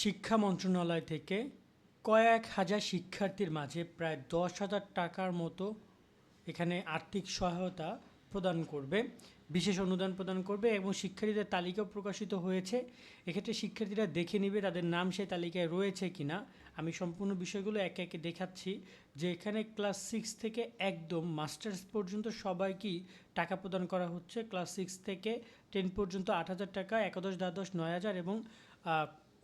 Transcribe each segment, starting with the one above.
শিক্ষা মন্ত্রণালয় থেকে কয়েক হাজার শিক্ষার্থীর মাঝে প্রায় দশ হাজার টাকার মতো এখানে আর্থিক সহায়তা প্রদান করবে, বিশেষ অনুদান প্রদান করবে এবং শিক্ষার্থীদের তালিকাও প্রকাশিত হয়েছে। এক্ষেত্রে শিক্ষার্থীরা দেখে নেবে তাদের নাম সেই তালিকায় রয়েছে কিনা। আমি সম্পূর্ণ বিষয়গুলো একে একে দেখাচ্ছি, যে এখানে ক্লাস সিক্স থেকে একদম মাস্টার্স পর্যন্ত সবাইকেই টাকা প্রদান করা হচ্ছে। ক্লাস সিক্স থেকে টেন পর্যন্ত আট হাজার টাকা, একাদশ, দ্বাদশ, নয় হাজার এবং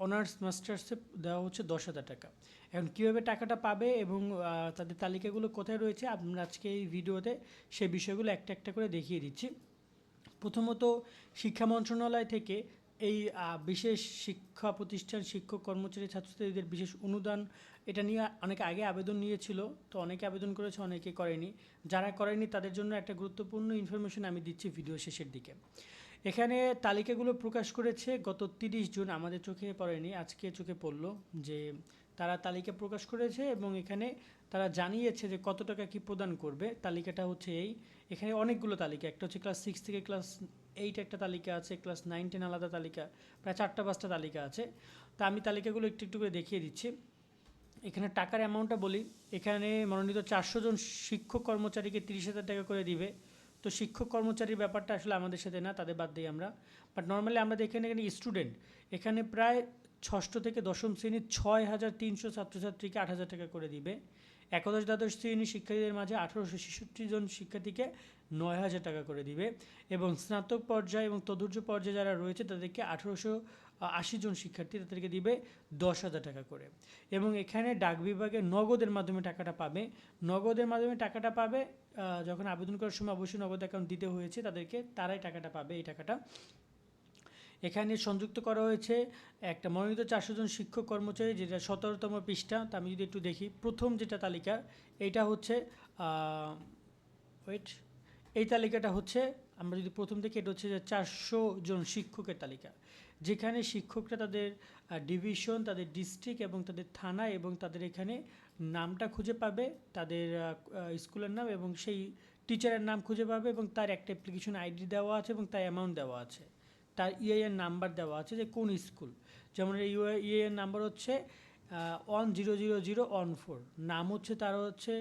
অনার্স মাস্টার্সে দেওয়া হচ্ছে দশ হাজার টাকা। এখন কীভাবে টাকাটা পাবে এবং তাদের তালিকাগুলো কোথায় রয়েছে, আমরা আজকে এই ভিডিওতে সে বিষয়গুলো একটা একটা করে দেখিয়ে দিচ্ছি। প্রথমত, শিক্ষা মন্ত্রণালয় থেকে এই বিশেষ শিক্ষা প্রতিষ্ঠান, শিক্ষক, কর্মচারী, ছাত্রছাত্রীদের বিশেষ অনুদান, এটা নিয়ে অনেকে আগে আবেদন নিয়েছিল, তো অনেকে আবেদন করেছে, অনেকে করেনি। যারা করেনি, তাদের জন্য একটা গুরুত্বপূর্ণ ইনফরমেশন আমি দিচ্ছি ভিডিও শেষের দিকে। এখানে তালিকাগুলো প্রকাশ করেছে গত তিরিশ জুন, আমাদের চোখে পড়েনি, আজকে চোখে পড়ল যে তারা তালিকা প্রকাশ করেছে এবং এখানে তারা জানিয়েছে যে কত টাকা কি প্রদান করবে। তালিকাটা হচ্ছে এই, এখানে অনেকগুলো তালিকা, একটা হচ্ছে ক্লাস সিক্স থেকে ক্লাস এইট একটা তালিকা আছে ক্লাস নাইন টেন আলাদা তালিকা, প্রায় চারটা পাঁচটা তালিকা আছে। তা আমি তালিকাগুলো একটু একটু করে দেখিয়ে দিচ্ছি। এখানে টাকার অ্যামাউন্টটা বলি, এখানে মনোনীত চারশো জন শিক্ষক কর্মচারীকে তিরিশ হাজার টাকা করে দিবে। তো শিক্ষক কর্মচারীর ব্যাপারটা আসলে আমাদের সাথে না, তাদের বাদ দিই আমরা। বাট নর্মালি আমরা দেখেন এখানে স্টুডেন্ট এখানে প্রায় ষষ্ঠ থেকে দশম শ্রেণির ছয় হাজার তিনশো ছাত্রছাত্রীকে আট হাজার টাকা করে দিবে। একাদশ দ্বাদশ শ্রেণির শিক্ষার্থীদের মাঝে আঠারোশো ছেষট্টি জন শিক্ষার্থীকে নয় হাজার টাকা করে দিবে। এবং স্নাতক পর্যায়ে এবং তদুর্য পর্যায়ে যারা রয়েছে তাদেরকে আঠারোশো আশি জন শিক্ষার্থী তাদেরকে দিবে দশ হাজার টাকা করে। এবং এখানে ডাক বিভাগে নগদের মাধ্যমে টাকাটা পাবে। নগদের মাধ্যমে টাকাটা পাবে যখন আবেদন করার সময় অবশ্যই নগদ অ্যাকাউন্ট দিতে হয়েছে তাদেরকে, তারাই টাকাটা পাবে এই টাকাটা। এখানে সংযুক্ত করা হয়েছে একটা মনোনীত চারশো জন শিক্ষক কর্মচারী, যেটা সতেরোতম পৃষ্ঠা। তা আমি যদি একটু দেখি, প্রথম যেটা তালিকা, এটা হচ্ছে ওয়েট এই তালিকাটা হচ্ছে, আমরা যদি প্রথম থেকে এটা হচ্ছে যে চারশো জন শিক্ষকের তালিকা। যেখানে শিক্ষকরা তাদের ডিভিশন তাদের ডিস্ট্রিক্ট এবং তাদের থানা এবং তাদের এখানে নামটা খুঁজে পাবে, তাদের স্কুলের নাম এবং সেই টিচারের নাম খুঁজে পাবে এবং তার একটা অ্যাপ্লিকেশন আইডি দেওয়া আছে এবং তার অ্যামাউন্ট দেওয়া আছে। তার ইআইএন নাম্বার দেওয়া আছে যে কোন স্কুল। যেমন ইআইএন নাম্বার হচ্ছে one zero zero zero one four নাম হচ্ছে, তার হচ্ছে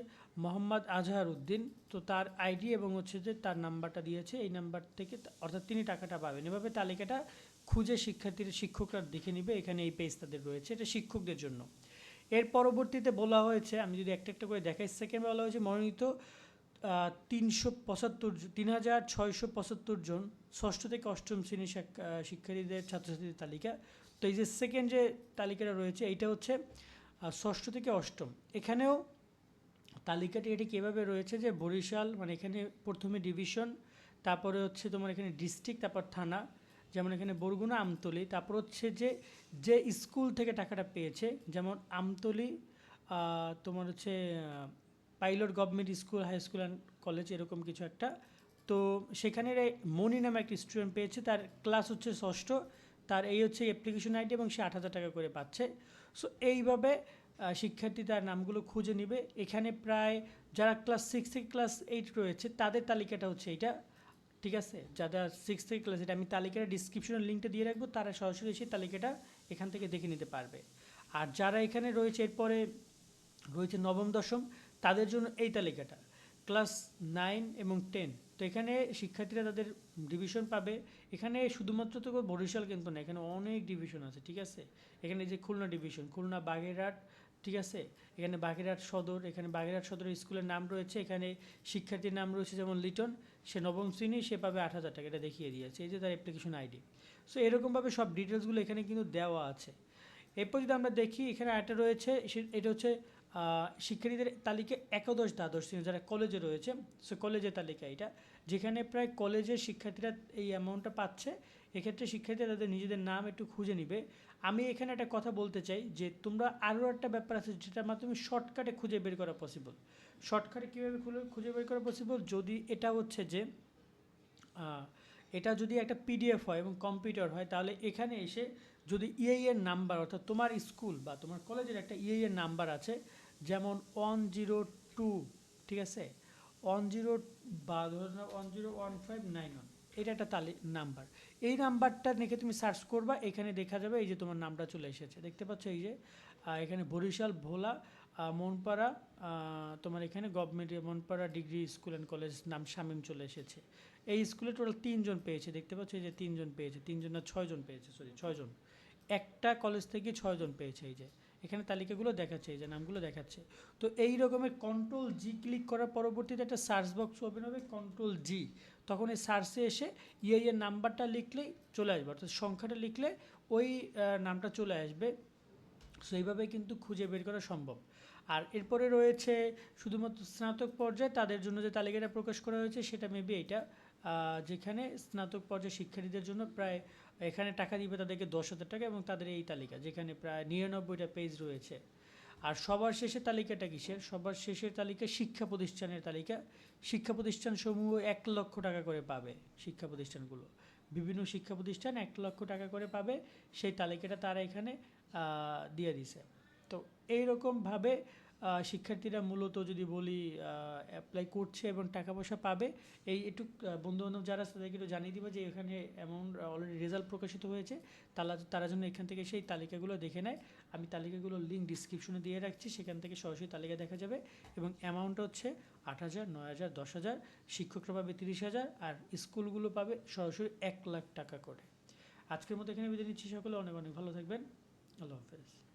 মোহাম্মদ আজহার উদ্দিন তো তার আইডি এবং হচ্ছে যে তার নাম্বারটা দিয়েছে, এই নাম্বার থেকে অর্থাৎ তিনি টাকাটা পাবেন। এভাবে তালিকাটা খুঁজে শিক্ষার্থীর, শিক্ষকরা দেখে নেবে। এখানে এই পেজ তাদের রয়েছে, এটা শিক্ষকদের জন্য। এর পরবর্তীতে বলা হয়েছে, আমি যদি একটা একটা করে দেখাই সেকেন্ড বলা হয়েছে, মনোনীত তিনশো পঁচাত্তর তিন হাজার ছয়শো পঁচাত্তর জন ষষ্ঠ থেকে অষ্টম শ্রেণির শিক্ষার্থীদের ছাত্রছাত্রীদের তালিকা। তো এই যে সেকেন্ড যে তালিকাটা রয়েছে, এইটা হচ্ছে ষষ্ঠ থেকে অষ্টম। এখানেও তালিকাটি এটি কীভাবে রয়েছে? যে বরিশাল মানে এখানে প্রথমে ডিভিশন, তারপরে হচ্ছে তোমার এখানে ডিস্ট্রিক্ট, তারপর থানা, যেমন এখানে বরগুনা, আমতলি, তারপর হচ্ছে যে যে স্কুল থেকে টাকাটা পেয়েছে, যেমন আমতলি তোমার হচ্ছে pilot government school, high school and college, এরকম কিছু একটা। তো সেখানে রে মনি নামে একটা স্টুডেন্ট পেয়েছে, তার ক্লাস হচ্ছে ষষ্ঠ, তার এই হচ্ছে অ্যাপ্লিকেশন আইডি এবং সে আট হাজার টাকা করে পাচ্ছে। সো এইভাবে শিক্ষার্থী তার নামগুলো খুঁজে নেবে। এখানে প্রায় যারা ক্লাস সিক্স থেকে ক্লাস এইট রয়েছে, তাদের তালিকাটা হচ্ছে এইটা। ঠিক আছে? যারা সিক্স থেকে ক্লাস এইট আমি তালিকাটা ডিসক্রিপশনের লিঙ্কটা দিয়ে রাখব, তারা সরাসরি সেই তালিকাটা এখান থেকে দেখে নিতে পারবে। আর যারা এখানে রয়েছে, এরপরে রয়েছে নবম, দশম, তাদের জন্য এই তালিকাটা। ক্লাস নাইন এবং টেন তো এখানে শিক্ষার্থীরা তাদের ডিভিশন পাবে। এখানে শুধুমাত্র তো বরিশাল কিন্তু না, এখানে অনেক ডিভিশন আছে, ঠিক আছে? এখানে যে খুলনা ডিভিশন খুলনা বাগেরহাট ঠিক আছে? এখানে বাগেরহাট সদর, এখানে বাগেরহাট সদর স্কুলের নাম রয়েছে, এখানে শিক্ষার্থীর নাম রয়েছে যেমন লিটন, সে নবম শ্রেণি, সে পাবে আট হাজার টাকা, এটা দেখিয়ে দিয়েছে, এই যে তার অ্যাপ্লিকেশন আইডি সো এরকমভাবে সব ডিটেলসগুলো এখানে কিন্তু দেওয়া আছে। এরপর যদি আমরা দেখি, এখানে একটা রয়েছে এটা হচ্ছে শিক্ষার্থীদের তালিকা একাদশ দ্বাদশ শ্রেণি, যারা কলেজে রয়েছে, সে কলেজের তালিকা এটা, যেখানে প্রায় কলেজের শিক্ষার্থীরা এই অ্যামাউন্টটা পাচ্ছে এক্ষেত্রে শিক্ষার্থীরা তাদের নিজেদের নাম একটু খুঁজে নিবে। আমি এখানে একটা কথা বলতে চাই যে, তোমরা আরও একটা ব্যাপার আছে যেটার মাধ্যমে শর্টকাটে খুঁজে বের করা পসিবল শর্টকাটে কীভাবে খুঁজে বের করা পসিবল যদি এটা হচ্ছে যে এটা যদি একটা পিডিএফ হয় এবং কম্পিউটার হয়, তাহলে এখানে এসে যদি ইআই এর নাম্বার অর্থাৎ তোমার স্কুল বা তোমার কলেজের একটা ইআই এর নাম্বার আছে, যেমন ওয়ান জিরো টু ঠিক আছে? ওয়ান জিরো বা ধরে নাও one zero one five nine one এটা একটা তালি নাম্বার এই নাম্বারটা দেখে তুমি সার্চ করবা, এখানে দেখা যাবে এই যে তোমার নামটা চলে এসেছে। দেখতে পাচ্ছ এই যে এখানে বরিশাল, ভোলা মনপাড়া তোমার এখানে government Monpara degree school and college নাম শামীম চলে এসেছে। এই স্কুলে টোটাল তিনজন পেয়েছে। দেখতে পাচ্ছ এই যে তিনজন পেয়েছে। তিনজন না ছয়জন পেয়েছে সরি ছয়জন। একটা কলেজ থেকে ছয়জন পেয়েছে এই যে। এখানে তালিকাগুলো দেখাচ্ছে, এই যে নামগুলো দেখাচ্ছে। তো এই রকমের কন্ট্রোল জি ক্লিক করার পরবর্তীতে একটা সার্চ বক্স ওপেন হবে কন্ট্রোল জি তখন এই সার্চে এসে ইয়ে ইয়ে নাম্বারটা লিখলেই চলে আসবে। অর্থাৎ সংখ্যাটা লিখলে ওই নামটা চলে আসবে। সো এইভাবে কিন্তু খুঁজে বের করা সম্ভব। আর এরপরে রয়েছে শুধুমাত্র স্নাতক পর্যায়ে তাদের জন্য যে তালিকাটা প্রকাশ করা হয়েছে, সেটা মেবি এটা যেখানে স্নাতক পর্যায়ে শিক্ষার্থীদের জন্য প্রায় এখানে টাকা দিবে তাদেরকে দশ হাজার টাকা এবং তাদের এই তালিকা, যেখানে প্রায় নিরানব্বইটা পেজ রয়েছে। আর সবার শেষের তালিকাটা কিসের? সবার শেষের তালিকা শিক্ষা প্রতিষ্ঠানের তালিকা। শিক্ষা প্রতিষ্ঠানসমূহ এক লক্ষ টাকা করে পাবে শিক্ষা প্রতিষ্ঠানগুলো। বিভিন্ন শিক্ষা প্রতিষ্ঠান এক লক্ষ টাকা করে পাবে। সেই তালিকাটা তারা এখানে দিয়ে দিছে। তো এইরকমভাবে শিক্ষার্থীরা মূলত যদি বলি অ্যাপ্লাই করছে এবং টাকা পয়সা পাবে, এই একটু বন্ধু বান্ধব যারা আছে তাদেরকে একটু জানিয়ে দিবে যে এখানে অ্যামাউন্ট অলরেডি রেজাল্ট প্রকাশিত হয়েছে তারা তারা যেন এখান থেকে সেই তালিকাগুলো দেখে নেয়। আমি তালিকাগুলোর লিঙ্ক ডিসক্রিপশনে দিয়ে রাখছি, সেখান থেকে সরাসরি তালিকা দেখা যাবে এবং অ্যামাউন্ট হচ্ছে আট হাজার, নয় হাজার, দশ হাজার, শিক্ষকরা পাবে তিরিশ হাজার আর স্কুলগুলো পাবে সরাসরি এক লাখ টাকা করে। আজকের মতো এখানে বিদায় নিচ্ছি সকলে, অনেক অনেক ভালো থাকবেন। আল্লাহ হাফেজ।